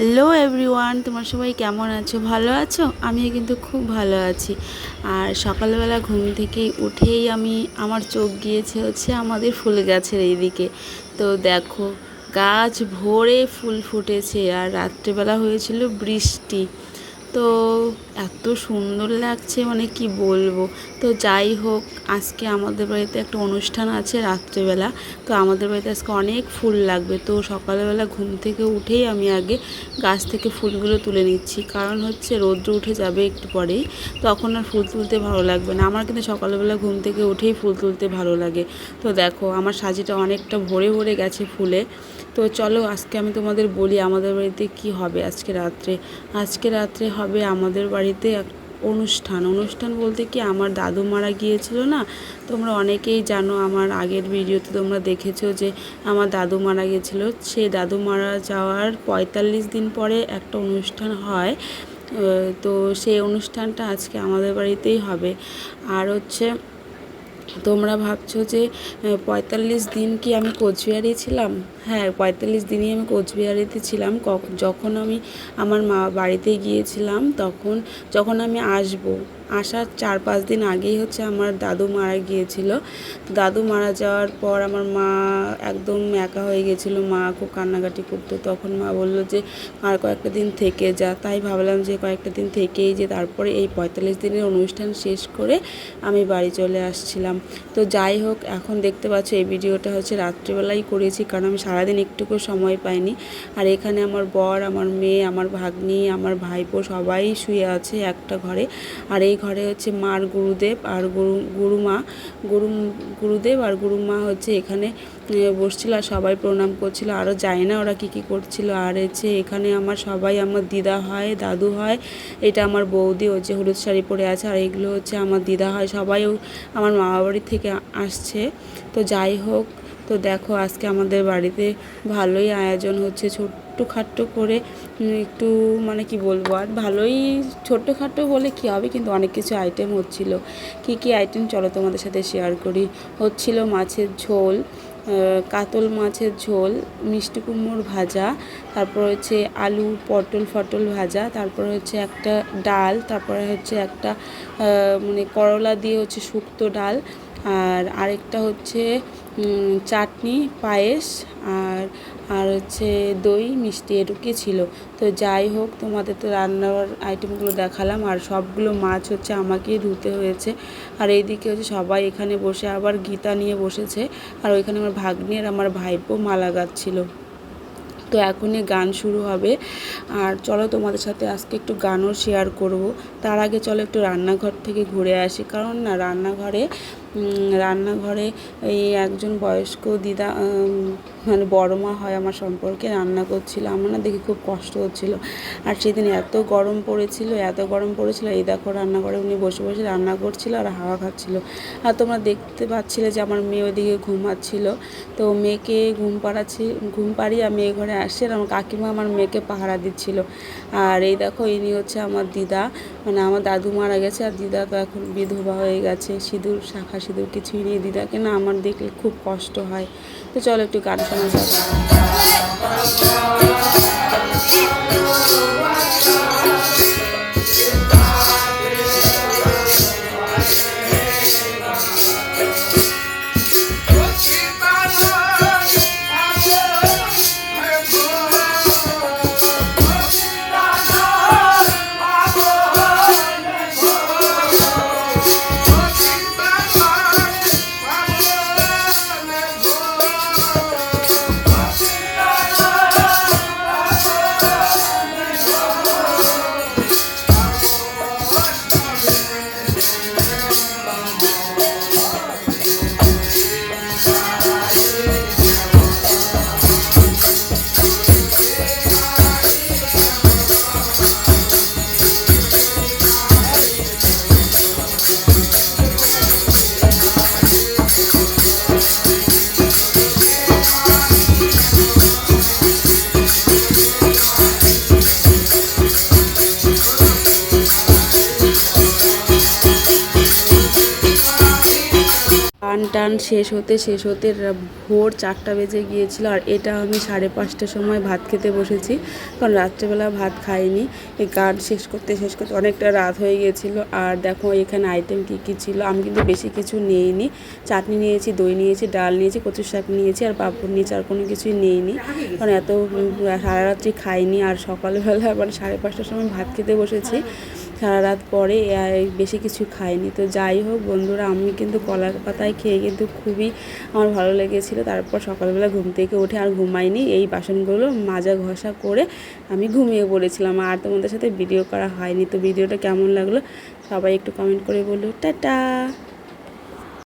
Hello everyone, তোমার সবাই কেমন আছো? ভালো আছো? আমিও কিন্তু খুব ভালো আছি। আর সকালবেলা ঘুম থেকে উঠেই আমি, আমার চোখ গিয়েছে হচ্ছে আমাদের ফুল গাছের এইদিকে। তো দেখো, গাছ ভরে ফুল ফুটেছে আর রাত্রেবেলা হয়েছিল বৃষ্টি। তো এত সুন্দর লাগছে মানে কি বলব? তো যাই হোক, আজকে আমাদের বাড়িতে একটা অনুষ্ঠান আছে রাত্রেবেলা। তো আমাদের বাড়িতে আজকে অনেক ফুল লাগবে। তো সকালবেলা ঘুম থেকে উঠেই আমি আগে গাছ থেকে ফুলগুলো তুলে নিচ্ছি। কারণ হচ্ছে রৌদ্র উঠে যাবে একটু পরেই। তখন আর ফুল তুলতে ভালো লাগবে না। আমার কিন্তু সকালবেলা ঘুম থেকে উঠেই ফুল তুলতে ভালো লাগে। তো দেখো, আমার সাজিটা অনেকটা ভরে ভরে গেছে ফুলে। তো চলো, আজকে আমি তোমাদের বলি আমাদের বাড়িতে কি হবে আজকে রাত্রে। আজকে রাত্রে হবে আমাদের বাড়িতে এক অনুষ্ঠান। অনুষ্ঠান বলতে কি আমার দাদু মারা গিয়েছিল না? তোমরা অনেকেই জানো আমার আগের ভিডিওতে তোমরা দেখেছ যে আমার দাদু মারা গিয়েছিল। সেই দাদু মারা যাওয়ার পঁয়তাল্লিশ দিন পরে একটা অনুষ্ঠান হয়। তো সেই অনুষ্ঠানটা আজকে আমাদের বাড়িতেই হবে। আর হচ্ছে তোমরা ভাবছ যে পঁয়তাল্লিশ দিন কি আমি কোচবিহারে ছিলাম? হ্যাঁ পঁয়তাল্লিশ দিনই আমি কোচবিহারেতে ছিলাম। যখন আমি আমার মা বাড়িতে গিয়েছিলাম, তখন, যখন আমি আসব, আসার চার পাঁচ দিন আগেই হচ্ছে আমার দাদু মারা গিয়েছিল। দাদু মারা যাওয়ার পর আমার মা একদম একা হয়ে গেছিল। মা খুব কান্নাকাটি করতো। তখন মা বলল যে, আর কয়েকটা দিন থেকে যা। তাই ভাবলাম যে, কয়েকটা দিন থেকেই যে, তারপরে এই পঁয়তাল্লিশ দিনের অনুষ্ঠান শেষ করে আমি বাড়ি চলে আসছিলাম। তো যাই হোক, এখন দেখতে পাচ্ছ এই ভিডিওটা হচ্ছে রাত্রিবেলাই করেছি, কারণ আমি সারাদিন একটুকু সময় পাইনি। আর এখানে আমার বর, আমার মেয়ে, আমার ভাগ্নি, আমার ভাইপো সবাই শুয়ে আছে একটা ঘরে। আর এই ঘরে হচ্ছে মার গুরুদেব আর গুরু, গুরুমা গুরু গুরুদেব আর গুরুমা হচ্ছে এখানে বসছিল আর সবাই প্রণাম করছিল। আরও যায় না ওরা কী কী করছিল। আর হচ্ছে এখানে আমার সবাই আমার দিদা হয়, দাদু হয়। এটা আমার বৌদি ও যে হলুদ শাড়ি পরে আছে। আর এগুলো হচ্ছে আমার দিদা হয়। সবাই আমার মামা বাড়ি থেকে আসছে। তো যাই হোক, তো দেখো আজকে আমাদের বাড়িতে ভালোই আয়োজন হচ্ছে। ছোট্টখাট্টো করে একটু মানে কি বলব আর? ভালোই ছোট্টখাট্টো বলে কি হবে? কিন্তু অনেক কিছু আইটেম হচ্ছিল। কি কি আইটেম চলো তোমাদের সাথে শেয়ার করি। হচ্ছিল মাছের ঝোল। কাতল মাছের ঝোল, মিষ্টি কুমড়োর ভাজা, তারপর হচ্ছে আলু পটল ফটল ভাজা, তারপর হচ্ছে একটা ডাল, তারপরে হচ্ছে একটা মানে করলা দিয়ে হচ্ছে শুক্তো ডাল আর আরেকটা হচ্ছে চাটনি, পায়েস আর আর হচ্ছে দই মিষ্টি এটুকুই ছিল। তো যাই হোক, তোমাদের তো রান্নার আইটেমগুলো দেখালাম আর সবগুলো মাছ হচ্ছে আমাকেই ধুতে হয়েছে। আর এইদিকে হচ্ছে সবাই এখানে বসে, আবার গীতা নিয়ে বসেছে। আর ওইখানে আমার ভাগ্নি আর আমার ভাইপো মালা গাচ্ছিলো তো এখনই গান শুরু হবে। আর চলো তোমাদের সাথে আজকে একটু গানও শেয়ার করব। তার আগে চলো একটু রান্নাঘর থেকে ঘুরে আসি। কারণ না, রান্নাঘরে রান্নাঘরে এই একজন বয়স্ক দিদা মানে বড় মা হয় আমার সম্পর্কে রান্না করছিল। আমার না দেখে খুব কষ্ট হচ্ছিল। আর সেদিন এত গরম পড়েছিল, এত গরম পড়েছিল। এই দেখো রান্নাঘরে উনি বসে বসে রান্না করছিল আর হাওয়া খাচ্ছিল। আর তোমরা দেখতে পাচ্ছিলে যে আমার মেয়ে ওইদিকে ঘুমাচ্ছিল। তো মেয়েকে ঘুম পাড়াচ্ছি, ঘুম পাড়িয়ে আমি এই ঘরে আসছি আর আমার কাকিমা আমার মেয়েকে পাহারা দিচ্ছিল। আর এই দেখো ইনি হচ্ছে আমার দিদা মানে আমার দাদু মারা গেছে। আর দিদা তো এখন বিধবা হয়ে গেছে, সিঁদুর শাখা সিঁদুর ছিঁড়িয়ে দিই দিদাকে না আমার দেখলে খুব কষ্ট হয়। তো চলো একটু গান শোনা যাক। টান শেষ হতে শেষ হতে ভোর চারটা বেজে গিয়েছিল আর এটা আমি সাড়ে পাঁচটার সময় ভাত খেতে বসেছি। কারণ রাত্রেবেলা ভাত খাইনি। এই গান শেষ করতে শেষ করতে অনেকটা রাত হয়ে গিয়েছিল। আর দেখো এখানে আইটেম কী কী ছিল? আমি কিন্তু বেশি কিছু নিইনি। চাটনি নিয়েছি, দই নিয়েছি, ডাল নিয়েছি, কচুর শাক নিয়েছি আর পাঁপড় নিয়েছি আর কোনো কিছুই নিইনি। কারণ এত সারা রাত্রি খাইনি। আর সকালবেলা মানে সাড়ে পাঁচটার সময় ভাত খেতে বসেছি। সারা রাত পরে বেশি কিছু খাইনি। তো যাই হোক বন্ধুরা, আমি কিন্তু কলার পাতায় খেয়ে কিন্তু খুবই আমার ভালো লেগেছিলো। তারপর সকালবেলা ঘুম থেকে উঠে আর ঘুমাইনি। এই বাসনগুলো মাজা ঘষা করে আমি ঘুমিয়ে পড়েছিলাম। আর তোমাদের সাথে ভিডিও করা হয়নি। তো ভিডিওটা কেমন লাগল সবাই একটু কমেন্ট করে বলল টাটা!